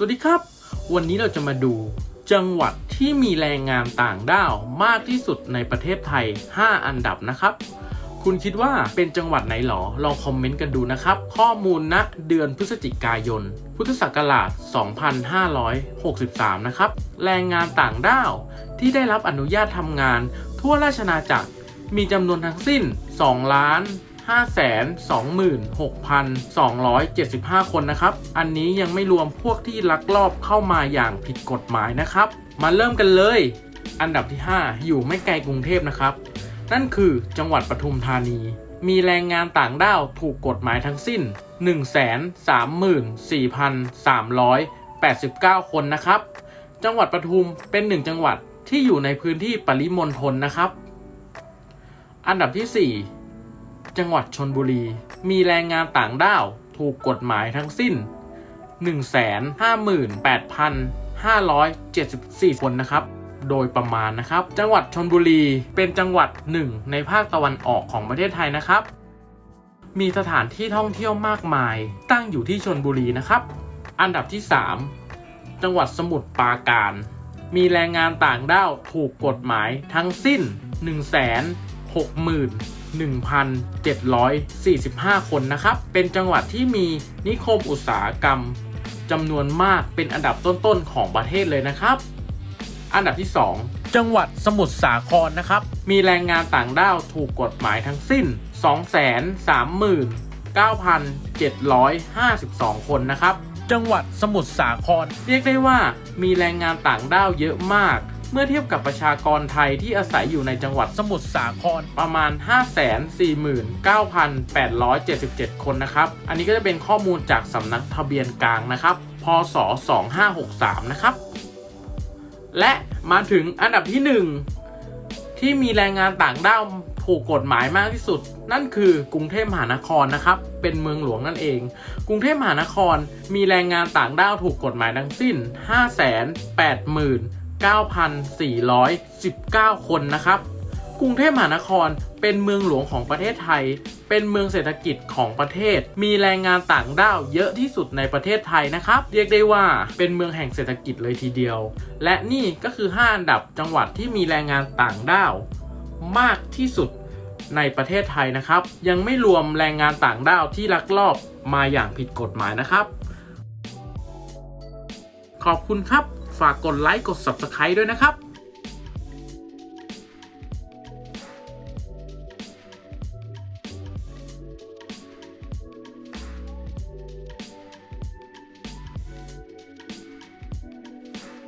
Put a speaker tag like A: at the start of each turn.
A: สวัสดีครับ วันนี้เราจะมาดูจังหวัดที่มีแรงงานต่างด้าวมากที่สุดในประเทศไทย 5 อันดับนะครับ คุณคิดว่าเป็นจังหวัดไหนหรอ ลองคอมเมนต์กันดูนะครับ ข้อมูลณเดือนพฤศจิกายน พุทธศักราช 2563 นะครับ แรงงานต่างด้าวที่ได้รับอนุญาตทำงานทั่วราชอาณาจักรมีจำนวนทั้งสิ้น 2 ล้าน 526,275 คนนะครับ อันนี้ยังไม่รวมพวกที่ลักลอบเข้ามาอย่างผิดกฎหมายนะครับ มาเริ่มกันเลย อันดับที่ 5 อยู่ไม่ไกลกรุงเทพนะครับ นั่นคือจังหวัดปทุมธานี มีแรงงานต่างด้าวถูกกฎหมายทั้งสิ้น 134,389 คนนะครับ จังหวัดปทุมเป็นหนึ่งจังหวัดที่อยู่ในพื้นที่ปริมณฑลนะครับ อันดับที่ 4 จังหวัดชนบุรี มีแรงงานต่างด้าวถูกกฎหมายทั้งสิ้น 158,574 คนนะครับ โดยประมาณนะครับ จังหวัดชนบุรีเป็นจังหวัดหนึ่งในภาคตะวันออกของประเทศไทยนะครับ มีสถานที่ท่องเที่ยวมากมายตั้งอยู่ที่ชนบุรีนะครับ อันดับที่ 3 จังหวัดสมุทรปราการ มีแรงงานต่างด้าวถูกกฎหมายทั้งสิ้น 1,745 คนนะครับ เป็นจังหวัดที่มีนิคมอุตสาหกรรมจำนวนมากเป็นอันดับต้นๆของประเทศเลยนะครับ อันดับที่ 2 จังหวัดสมุทรสาครนะครับ มีแรงงานต่างด้าวถูกกฎหมายทั้งสิ้น 239,752 คนนะครับ จังหวัดสมุทรสาคร เรียกได้ว่ามีแรงงานต่างด้าวเยอะมาก เมื่อเทียบกับประชากรไทยที่อาศัยอยู่ในจังหวัดสมุทรสาครประมาณ 549,877 คนนะครับ อันนี้ก็จะเป็นข้อมูลจากสำนักทะเบียนกลางนะครับ พศ 2563 นะครับ และมาถึงอันดับที่ 1 ที่มีแรงงานต่างด้าวถูกกฎหมายมากที่สุด นั่นคือกรุงเทพมหานครนะครับ เป็นเมืองหลวงนั่นเอง กรุงเทพมหานครมีแรงงานต่างด้าวถูกกฎหมายทั้งสิ้น 9,419 คนนะครับ กรุงเทพมหานครเป็นเมืองหลวงของประเทศไทย เป็นเมืองเศรษฐกิจของประเทศ มีแรงงานต่างด้าวเยอะที่สุดในประเทศไทยนะครับ เรียกได้ว่าเป็นเมืองแห่งเศรษฐกิจเลยทีเดียว และนี่ก็คือ 5 อันดับจังหวัดที่มีแรงงานต่างด้าว มากที่สุดในประเทศไทยนะครับ ยังไม่รวมแรงงานต่างด้าวที่ลักลอบมาอย่างผิดกฎหมายนะครับ ขอบคุณครับ ฝากกดไลค์กด Subscribe ด้วยนะครับ